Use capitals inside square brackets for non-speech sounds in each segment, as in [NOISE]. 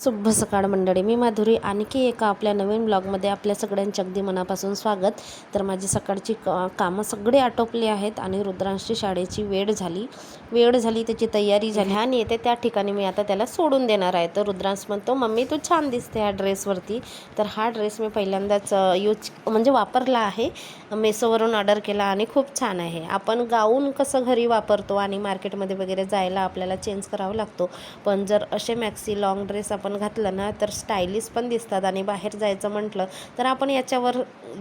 शुभ सकाळ मंडळी मी माधुरी आणखी एका आपल्या नवीन ब्लॉगमध्ये आपल्या सगळ्यांच्या अगदी मनापासून स्वागत. तर माझी सकाळची क कामं सगळे आटोपली आहेत आणि रुद्रांशची शाळेची वेळ झाली. वेळ झाली त्याची तयारी झाली आणि येते त्या ठिकाणी मी आता त्याला सोडून देणार आहे. तर रुद्रांश म्हणतो मम्मी तू छान दिसते ह्या ड्रेसवरती. तर हा ड्रेस मी पहिल्यांदाच यूज म्हणजे वापरला आहे. मेसोवरून ऑर्डर केला आणि खूप छान आहे. आपण गाऊन कसं घरी वापरतो आणि मार्केटमध्ये वगैरे जायला आपल्याला चेंज करावा लागतो. पण जर असे मॅक्सी लॉंग ड्रेस आपण घातलं ना तर स्टायलिश पण दिसतात आणि बाहेर जायचं म्हटलं तर आपण याच्यावर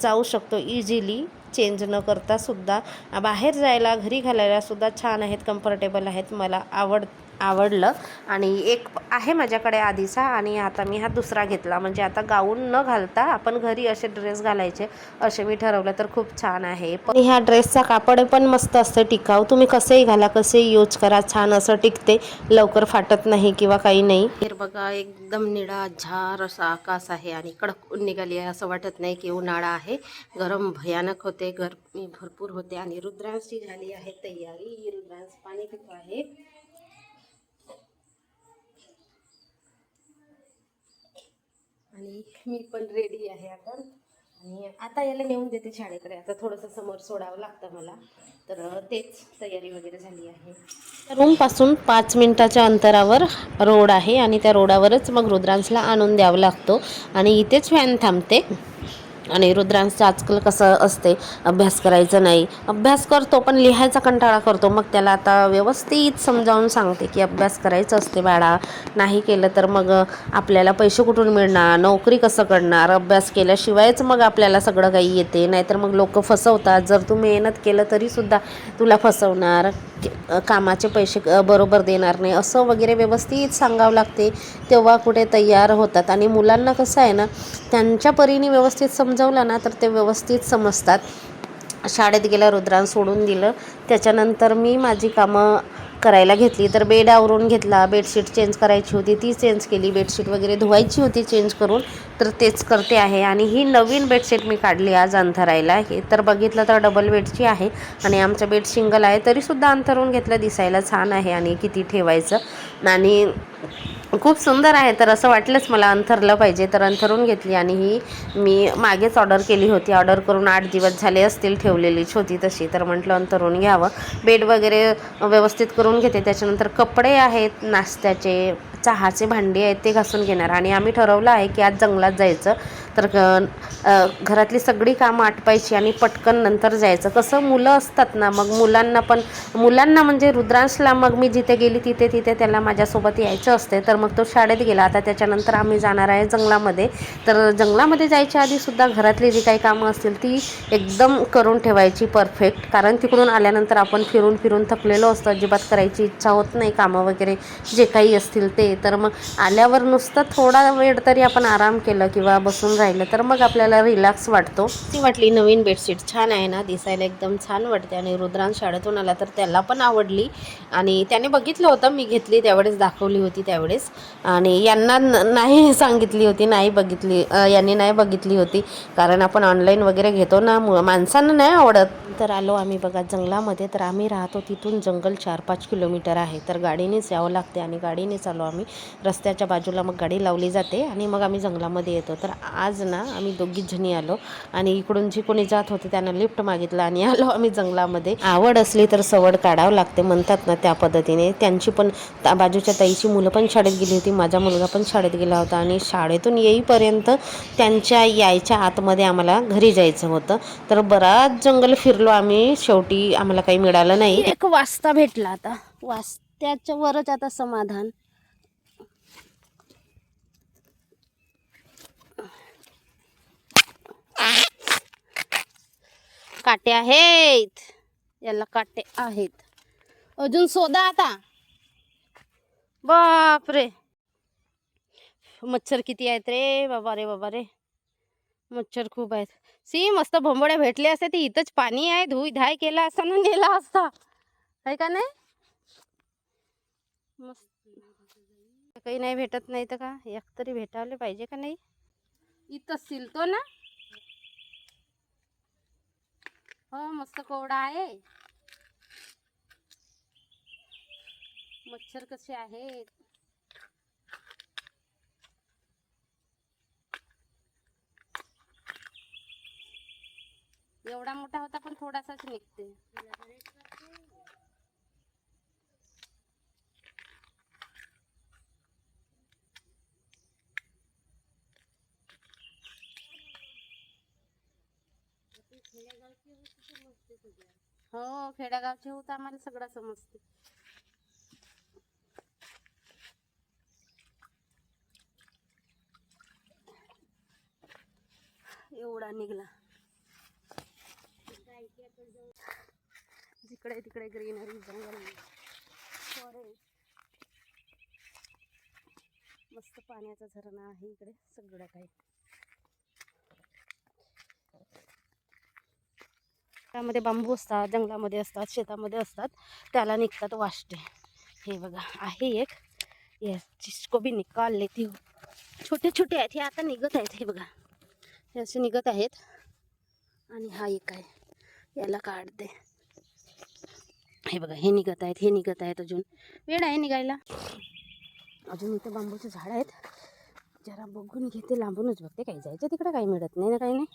जाऊ शकतो इझिली चेंज न करता सुद्धा. बाहेर जायला घरी घालायला सुद्धा छान आहेत कम्फर्टेबल आहेत. मला आवड आवडलं. आणि एक आहे माझ्याकडे आधीचा आणि आता मी हा दुसरा घेतला. म्हणजे आता गाऊन न घालता आपण घरी असे ड्रेस घालायचे असे मी ठरवलं तर खूप छान आहे. पण ह्या ड्रेसचा कापड पण मस्त असतं टिकाऊ. तुम्ही कसेही घाला कसेही यूज करा छान असं टिकते. लवकर फाटत नाही किंवा काही नाही. हे बघा एकदम निळा झार असा आकाश आहे आणि कडक निघाली आहे असं वाटत नाही की उन्हाळा आहे. गरम भयानक होते गरमी भरपूर होते आणि रुद्रांशची झाली आहे तयारी. रुद्रांश पाणी पितो आहे. मी पण रेडी आहे आता. आणि आता याला नेऊन देते शाळेकडे. आता थोडंसं समोर सोडावं लागतं मला. तर तेच तयारी वगैरे झाली आहे. रूमपासून पाच मिनटाच्या अंतरावर रोड आहे आणि त्या रोडावरच मग रुद्रांसला आणून द्यावं लागतो. आणि इथेच व्हॅन थांबते. आणि रुद्रांशचं आजकाल कसं असते अभ्यास करायचं नाही. अभ्यास करतो पण लिहायचा कंटाळा करतो. मग त्याला आता व्यवस्थित समजावून सांगते की अभ्यास करायचं असते बाळा. नाही केलं तर मग आपल्याला पैसे कुठून मिळणार? नोकरी कसं करणार? अभ्यास केल्याशिवायच मग आपल्याला सगळं काही येते. नाहीतर मग लोक फसवतात. जर तू मेहनत केलं तरीसुद्धा तुला फसवणार. कामाचे पैसे बरोबर देणार नाही. असं वगैरे व्यवस्थित सांगावं लागते तेव्हा कुठे तयार होतात. आणि मुलांना कसं आहे ना त्यांच्या परीने व्यवस्थित समजावलं ना तर ते व्यवस्थित समजतात. शाळेत गेल्या रुद्रान सोडून दिलं. त्याच्यानंतर मी माझी कामं करायला घेतली. तर बेड आवरून घेतला. बेडशीट चेंज करायची होती. ती चेंज केली. बेडशीट वगैरे धुवायची होती चेंज करून. तर तेच करते आहे. आणि ही नवीन बेडशीट मी काढली आज अंथरायला. हे तर बघितलं तर डबल बेडची आहे. आणि आमचं बेड सिंगल आहे. तरीसुद्धा अंथरून घेतलं. दिसायला छान आहे आणि किती ठेवायचं. आणि खूप सुंदर आहे. तर असं वाटलंच मला अंथरलं पाहिजे. तर अंथरून घेतली आणि ही मी मागेच ऑर्डर केली होती. ऑर्डर करून आठ दिवस झाले असतील ठेवलेलीच होती तशी. तर म्हटलं अंथरून घ्यावं. बेड वगैरे व्यवस्थित करून घेते. त्याच्यानंतर कपडे आहेत नाश्त्याचे चहाचे भांडी आहेत ते घासून घेणार. आणि आम्ही ठरवलं आहे की आज जंगलात जायचं. तर घरातली सगळी कामं आटपायची आणि पटकन नंतर जायचं. कसं मुलं असतात ना मग मुलांना पण मुलांना म्हणजे रुद्रांशला मग मी जिथे गेली तिथे तिथे त्याला माझ्यासोबत यायचं असते तर मग तो शाळेत गेला. आता त्याच्यानंतर आम्ही जाणार आहे जंगलामध्ये. तर जंगलामध्ये जायच्या आधीसुद्धा घरातली जी काही कामं असतील ती एकदम करून ठेवायची परफेक्ट. कारण तिकडून आल्यानंतर आपण फिरून फिरून थकलेलो असतो. अजिबात करायची इच्छा होत नाही कामं वगैरे. जे काही असतील ते. तर मग आल्यावर नुसतं थोडा वेळ तरी आपण आराम केलं किंवा बसून राहिलं तर मग आपल्याला रिलॅक्स वाटतो. ती वाटली नवीन बेडशीट छान आहे ना दिसायला एकदम छान वाटते आणि रुद्रांश शाळेतून आला तर त्याला पण आवडली. आणि त्याने बघितलं होतं मी घेतली त्यावेळेस दाखवली होती त्यावेळेस. आणि यांना नाही सांगितली होती नाही बघितली यांनी नाही बघितली होती. कारण आपण ऑनलाईन वगैरे घेतो ना माणसांना नाही आवडत. तर आलो आम्ही बघा जंगलामध्ये तर आम्ही राहतो तिथून जंगल चार पाच किलोमीटर आहे. तर गाडीनेच यावं लागते आणि गाडीनेच आलो आम्ही. रस्त्याच्या बाजूला मग गाडी लावली जाते आणि मग आम्ही जंगलामध्ये येतो. तर आज आज ना आम्ही दोघीच जणी आलो आणि इकडून जी कोणी जात होते त्यांना लिफ्ट मागितलं आणि आलो आम्ही जंगलामध्ये. आवड असली तर सवड काढावं लागते म्हणतात ना त्या पद्धतीने. त्यांची पण बाजूच्या ताईची मुलं पण शाळेत गेली होती माझा मुलगा पण शाळेत गेला होता आणि शाळेतून येईपर्यंत त्यांच्या यायच्या आतमध्ये आम्हाला घरी जायचं होतं. तर बराच जंगल फिरलो आम्ही शेवटी आम्हाला काही मिळालं नाही. एक वास्ता भेटला आता. वास्त्याच्या वरच आता समाधान. काटे आहेत. याला काटे आहेत. अजून शोधा आता. बापरे. मच्छर किती आहेत रे बाबा रे बाबा रे. मच्छर खूप आहेत. सी मस्त भोंबड्या भेटले असते. ते इथंच पाणी आहे. धुई धाय केला असता ना नेला असता. आहे का नाही? मस्त. काही नाही भेटत नाही तर का? एक तरी भेटावले पाहिजे का नाही? इथं सिलतो ना. हो मस्त कोवडा आहे. मच्छर कसे आहेत? एवढा मोठा होता पण थोडासाच निघते हो खेड्यागावचे होत आम्हाला सगळं समजते. एवढा निघला. जिकडे तिकडे ग्रीनरी जंगल फॉरेस्ट मस्त पाण्याचा झरणा आहे इकडे सगळं काही. त्यामध्ये बांबू असतात जंगलामध्ये असतात शेतामध्ये असतात त्याला निघतात वाष्टे हे बघा आहे एक. जिसको भी निकाल लेती हो छोटे छोटे आहेत हे आता निघत आहेत हे बघा. हे असे निघत आहेत. आणि हा एक आहे. याला काढते. हे बघा हे निघत आहेत हे निघत आहेत अजून. वेळ आहे निघायला. अजून इथे बांबूचे झाड आहेत. जरा बघून घेते लांबूनच बघते. काही जायचं तिकडे काही मिळत नाही ना काही नाही.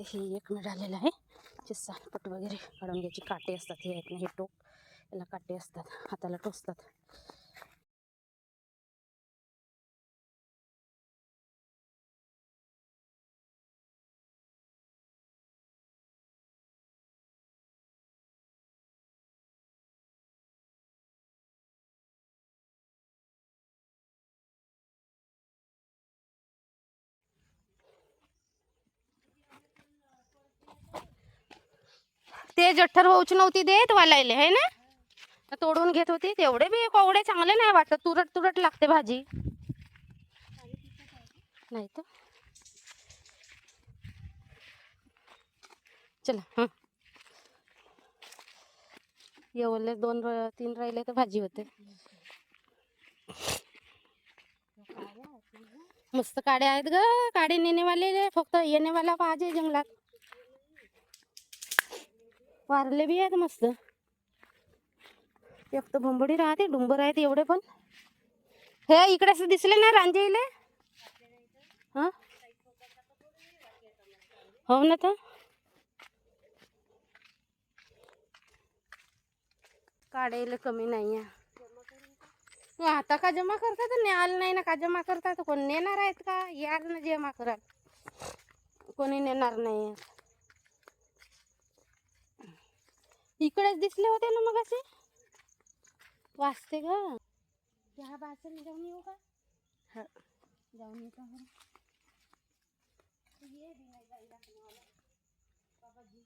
इथे हे एक मिळालेलं आहे. जे सालपट वगैरे काढून घ्यायची काटे असतात हे आहेत ना हे टोक. याला काटे असतात हाताला टोचतात. ते जठ्ठर होऊच नव्हती देत वालायले है ना? तर तोडून घेत होती तेवढे बी कोवडे चांगले नाही वाटत तुरट तुरट लागते भाजी. नाही तर? चला हां. येवले दोन तीन राहिले तर भाजी होते. मस्त काड्या आहेत ग काडे नेणेवाले फक्त येणेवाला पाहिजे जंगलात. वारले बी आहेत मस्त. एक तर भंबडी राहते डुंबर आहेत एवढे पण. हे इकडे असं दिसले ना रांजेईले हा? हो ना तर. काढायला कमी नाही आहे. आता का जमा करतात? न्याल नाही ना का जमा करता तर कोण नेणार आहेत का? यार ना जमा कराल कोणी नेणार नाही. इकडेच दिसले होते ना मग असे वाचते ग. चहा बासन जाऊन येऊ का? हा. जाऊन येऊ का ये बाबाजी.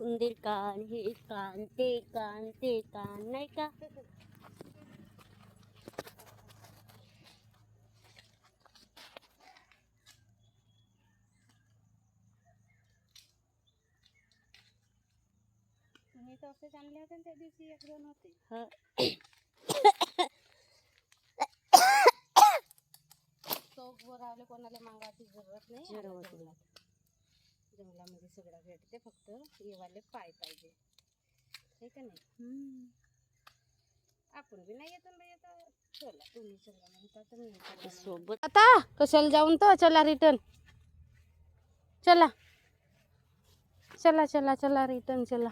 आला नाही इकडे आहे बोलतो. चक्क उंदीर कान हे कान ते कान ते कान नाही का तुम्ही तर असेच आणले होते ना त्या दिवशी एक दोन होते तो बोरावले कोणाला मागायची जरूरत नाही। आता जंगलात जंगलामध्ये सगळं भेटते फक्त येवाले पाय पाहिजे. हे का नाही? आपण बी नाही येतो बाई आता. चला तुम्ही चला म्हणता चला. सोबत आता कशाला जाऊन तर चला रिटर्न चला. चला चला चला रिटर्न चला.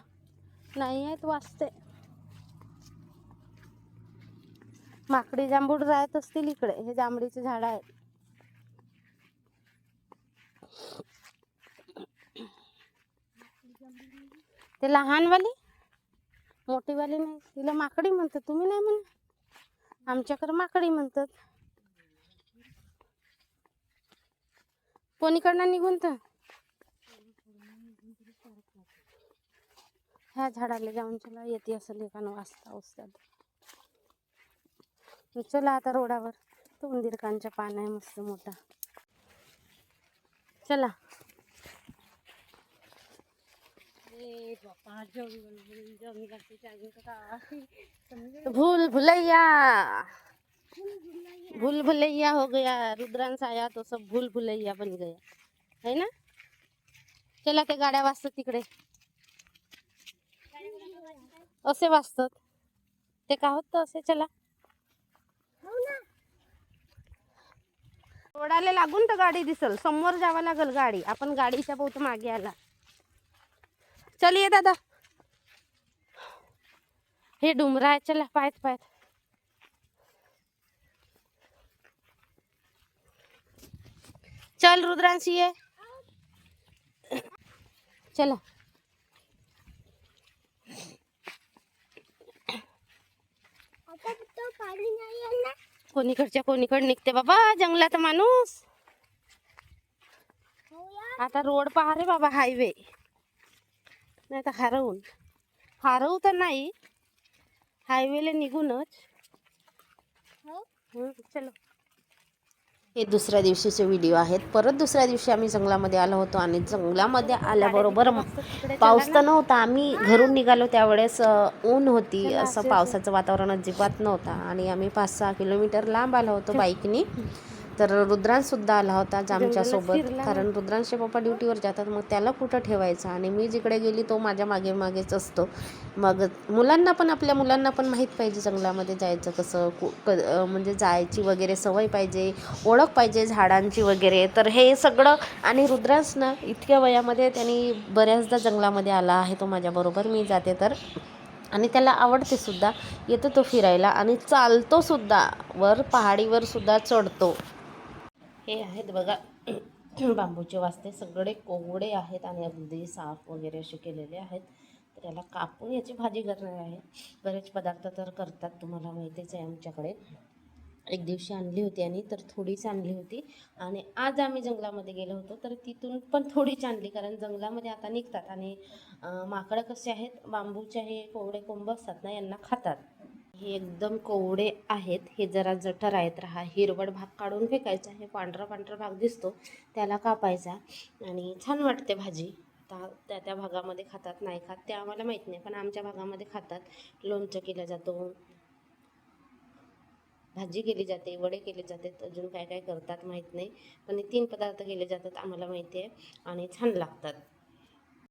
नाही आहेत वाचते. माकडी जांभूळ राहत असतील इकडे. हे जांभळीचे झाड आहेत. ते लहानवाली? मोठीवाली नाही. तिला माकडी म्हणतात. तुम्ही नाही म्हणा आमच्याकडे माकडी म्हणतात. कोणीकडनं निघून तर? ह्या झाडाला जाऊन चला. येते असं लेखानं वाचता उचतात चला आता रोडावर. तो उंदीरकांच्या पान आहे मस्त मोठा. चला. अरे बापा जंगल का भूल भुलैया। भूल भुलैया हो गया रुद्रांश आया तो सब भूल भुलैया बन गया। है ना? चला ते गाड्या वाजतात तिकडे। असे वाजतात। ते का होत असे? चला। रोडाला लागून तर गाडी दिसल. समोर जावं लागल गाडी. आपण गाडीच्या बहुत मागे आला. चल ये दादा। हे डुमरा आहे चला पायत पायत चल रुद्रांशी ये. चला. आता तो पाणी नाही आहे ना? कोणीकडच्या कोणीकड निघते बाबा जंगलात माणूस. आता रोड पहा रे बाबा हायवे नाही तर हरवून. हरवू तर नाही. हायवेला निघूनच. हो. चलो. हे दुसऱ्या दिवशीचे व्हिडिओ आहेत. परत दुसऱ्या दिवशी आम्ही जंगलामध्ये आलो होतो आणि जंगलामध्ये आल्याबरोबर पाऊस तर नव्हता. आम्ही घरून निघालो त्यावेळेस ऊन होती. असं पावसाचं वातावरण अजिबात नव्हता. आणि आम्ही पाच सहा किलोमीटर लांब आलो होतो बाईकनी. तर रुद्रांश सुद्धा आला होता आमच्यासोबत. कारण रुद्रांशचे पप्पा ड्युटीवर जातात मग त्याला कुठं ठेवायचं? आणि मी जिकडे गेली तो माझ्या मागे मागेच असतो. मग मुलांना पण आपल्या मुलांना पण माहीत पाहिजे जंगलामध्ये जायचं कसं कु- म्हणजे जायची वगैरे सवय पाहिजे ओळख पाहिजे झाडांची वगैरे. तर हे सगळं आणि रुद्रांश ना इतक्या वयामध्ये त्यांनी बऱ्याचदा जंगलामध्ये आला आहे तो माझ्याबरोबर मी जाते तर. आणि त्याला आवडते सुद्धा येतो तो फिरायला आणि चालतो सुद्धा वर पहाडीवर सुद्धा चढतो. हे आहेत बघा. [CLEARS THROAT] बांबूचे वास्ते सगळे कोवडे आहेत आणि अगदी साफ वगैरे असे केलेले आहेत. तर याला कापून याची भाजी करणार आहे. बरेच पदार्थ तर करतात तुम्हाला माहितीच आहे आमच्याकडे. एक दिवशी आणली होती आणि तर थोडीच आणली होती. आणि आज आम्ही जंगलामध्ये गेलो होतो तर तिथून पण थोडीच आणली कारण जंगलामध्ये आता निघतात आणि माकडं कसे आहेत बांबूचे हे कोवडे कोंब असतात ना यांना खातात. हे एकदम कोवडे आहेत. हे जरा जठर आहेत. तर हा भाग काढून फेकायचा. हे पांढरा पांढरा भाग दिसतो. त्याला कापायचा. आणि छान वाटते भाजी. आता त्या त्या भागामध्ये खातात नाही खात ते आम्हाला माहीत नाही. पण आमच्या भागामध्ये खातात. लोणचं केलं जातो. भाजी केली जाते. वडे केले जातात. अजून काय काय करतात माहीत नाही. पण हे तीन पदार्थ केले जातात आम्हाला माहिती आहे. आणि छान लागतात.